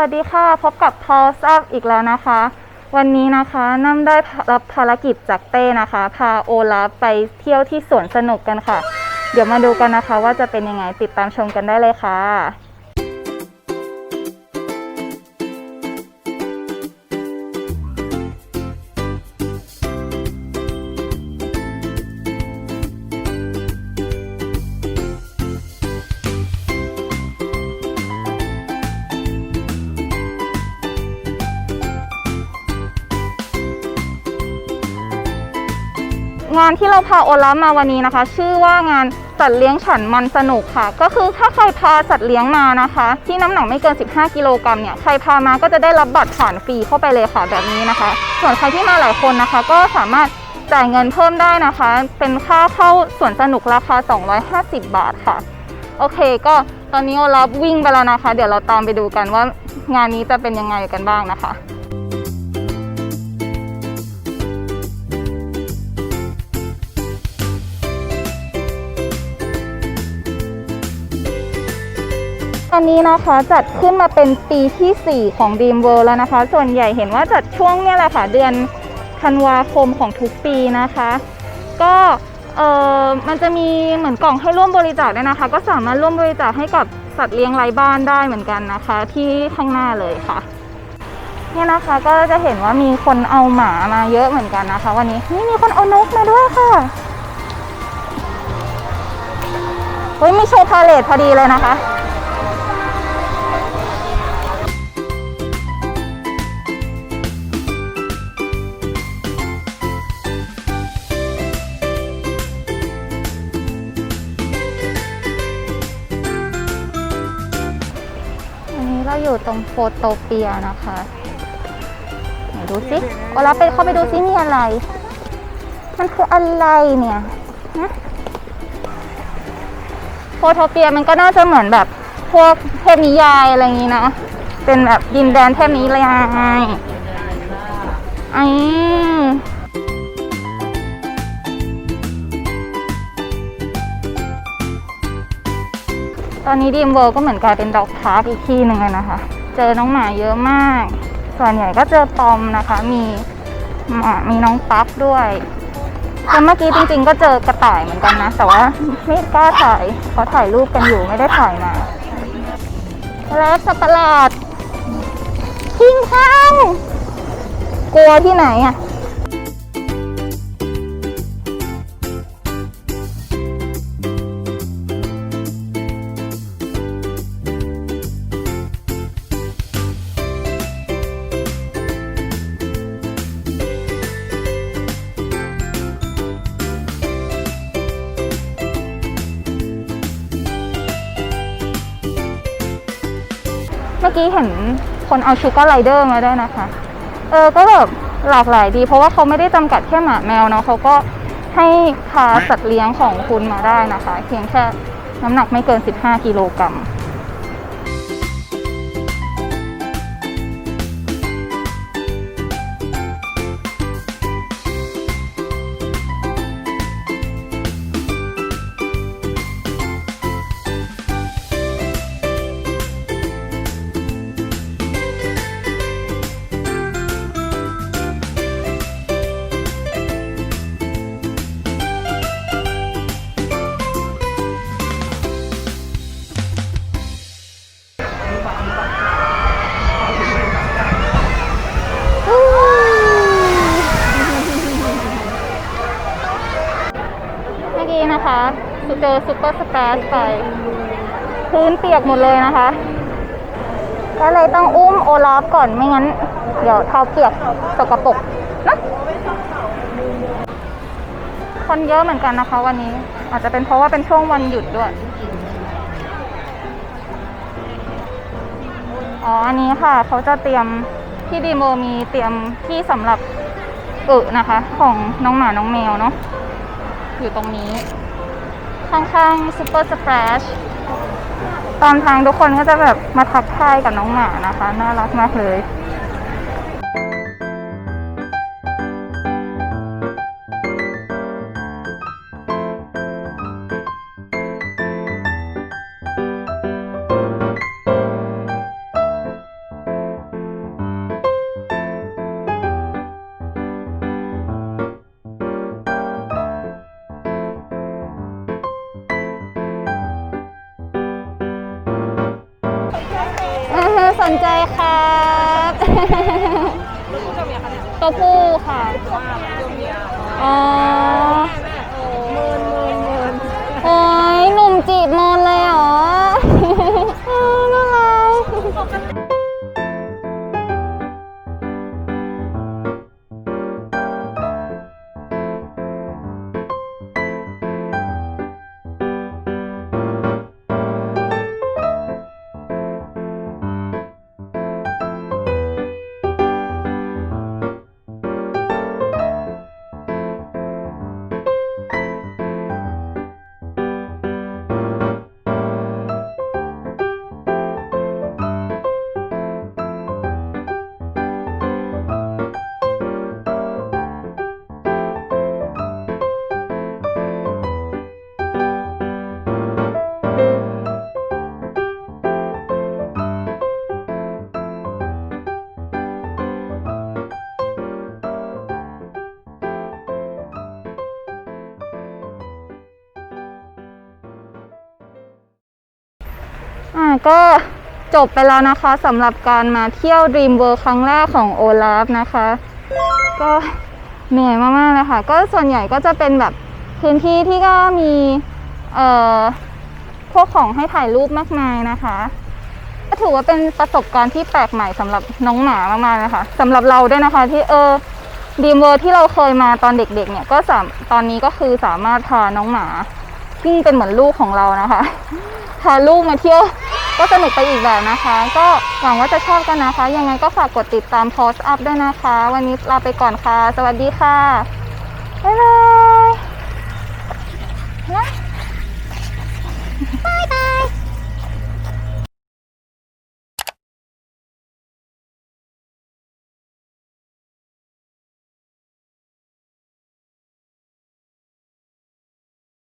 วัสดีค่ะ พบกับพอลซับอีกแล้วนะคะ วันนี้นะคะน้ำได้รับภารกิจจากเต้นะคะ พาโอลาฟไปเที่ยวที่สวนสนุกกันค่ะ เดี๋ยวมาดูกันนะคะว่าจะเป็นยังไงติดตามชมกันได้เลยค่ะ งานที่เราพาโอลามาวันนี้นะคะ ชื่อว่างานสัตว์เลี้ยงฉันมันสนุกค่ะ ก็คือถ้าใครพาสัตว์เลี้ยงมานะคะ ที่น้ำหนักไม่เกิน 15 กิโลกรัมเนี่ยใครพามาก็จะได้รับบัตรผ่านฟรีเข้าไปเลยค่ะแบบนี้นะคะ ส่วนใครที่มาหลายคนนะคะ ก็สามารถจ่ายเงินเพิ่มได้นะคะ เป็นค่าเข้าสวนสนุกราคา 250 บาทค่ะ โอเค ก็ตอนนี้โอลาฟวิ่งไปแล้วนะคะ เดี๋ยวเราตามไปดูกันว่างานนี้จะเป็นยังไงกันบ้างนะคะ อันนี้นะคะจัดขึ้นมาเป็นปีที่ 4 ของ Dream World แล้วนะคะ ส่วนใหญ่เห็นว่าจัดช่วงเนี่ยแหละค่ะ เดือนธันวาคมของทุกปีนะคะ ก็เออมันจะมีเหมือนกล่องให้ร่วมบริจาคด้วยนะคะ ก็สามารถร่วมบริจาคให้กับสัตว์เลี้ยงไร้บ้านได้เหมือนกันนะคะ ที่ข้างหน้าเลยค่ะเนี่ยนะคะก็จะเห็นว่ามีคนเอาหมามาเยอะเหมือนกันนะคะ วันนี้นี่มีคนเอานกมาด้วยค่ะเฮ้ยมีโชว์พาเลทพอดีเลยนะคะ อยู่ตรงโฟโตเปียนะคะไหนดูสิโอลาไปเข้าไปดูสิมีอะไร มันคืออะไรเนี่ยนะโฟโตเปียมันก็น่าจะเหมือนแบบพวกเทพนิยายอะไรอย่างนี้นะเป็นแบบดินแดนเทพนิยายไอ้ อนนี้ดีมเวิร์ก็เหมือนกลายเป็นด็อกพาร์คอีกที่หนึ่งเลยนะคะ เจอน้องหมาเยอะมาก ส่วนใหญ่ก็เจอปอมนะคะ มีหมามีน้องปั๊บด้วยแล้วเมื่อกี้จริงๆ ก็เจอกระต่ายเหมือนกันนะ แต่ว่าไม่กล้าถ่ายเขาะถ่ายรูปกันอยู่ไม่ได้ถ่ายมาแล้วสัตว์ประหลาดคิงคองกลัวที่ไหนอะ มื่อกี้เห็นคนเอาชูการ์ไรเดอร์มาด้วยนะคะ เออ ก็แบบหลากหลายดี เพราะว่าเขาไม่ได้จำกัดแค่หมาแมวเนาะเขาก็ให้พาสัตว์เลี้ยงของคุณมาได้นะคะ เพียงแค่น้ำหนักไม่เกิน 15 กิโลกรัม เจอซูเปอร์สเปซไป พื้นเปียกหมดเลยนะคะ ก็เลยต้องอุ้มโอลาฟก่อนไม่งั้น เดี๋ยวเท้าเปียกสกปรกนะคนเยอะเหมือนกันนะคะ วันนี้ อาจจะเป็นเพราะว่าเป็นช่วงวันหยุดด้วย อ๋อ อันนี้ค่ะ เขาจะเตรียมที่ดีโมมีเตรียมที่สำหรับอึนะคะ ของน้องหมาน้องแมวเนาะอยู่ตรงนี้ ข้างๆซูเปอร์สปรชตามทางทุกคนก็จะแบบมาทักทายกับน้องหมานะคะ น่ารักมากเลย สนใจครับตัวผู้ค่ะอ๋อโอ้ยหนุ่มจีบม อ่าก็จบไปแล้วนะคะสำหรับการมาเที่ยว Dream World ครั้งแรกของโอลาฟนะคะ ก็เหนื่อยมากๆเลยค่ะ ก็ส่วนใหญ่ก็จะเป็นแบบพื้นที่ที่ก็มีเอ่อพวกของให้ถ่ายรูปมากมายนะคะ ก็ถือว่าเป็นประสบการณ์ที่แปลกใหม่สำหรับน้องหมามากๆนะคะสำหรับเราด้วยนะคะที่เออดีมเวอร์ที่เราเคยมาตอนเด็กๆเนี่ยก็สามตอนนี้ก็คือสามารถพาน้องหมา ยิ่งเป็นเหมือนลูกของเรานะคะพาลูกมาเที่ยวก็สนุกไปอีกแบบนะคะ ก็หวังว่าจะชอบกันนะคะ ยังไงก็ฝากกดติดตามโพสต์อัพด้วยนะคะ วันนี้ลาไปก่อนค่ะ สวัสดีค่ะ บ๊ายบายนะบายบาย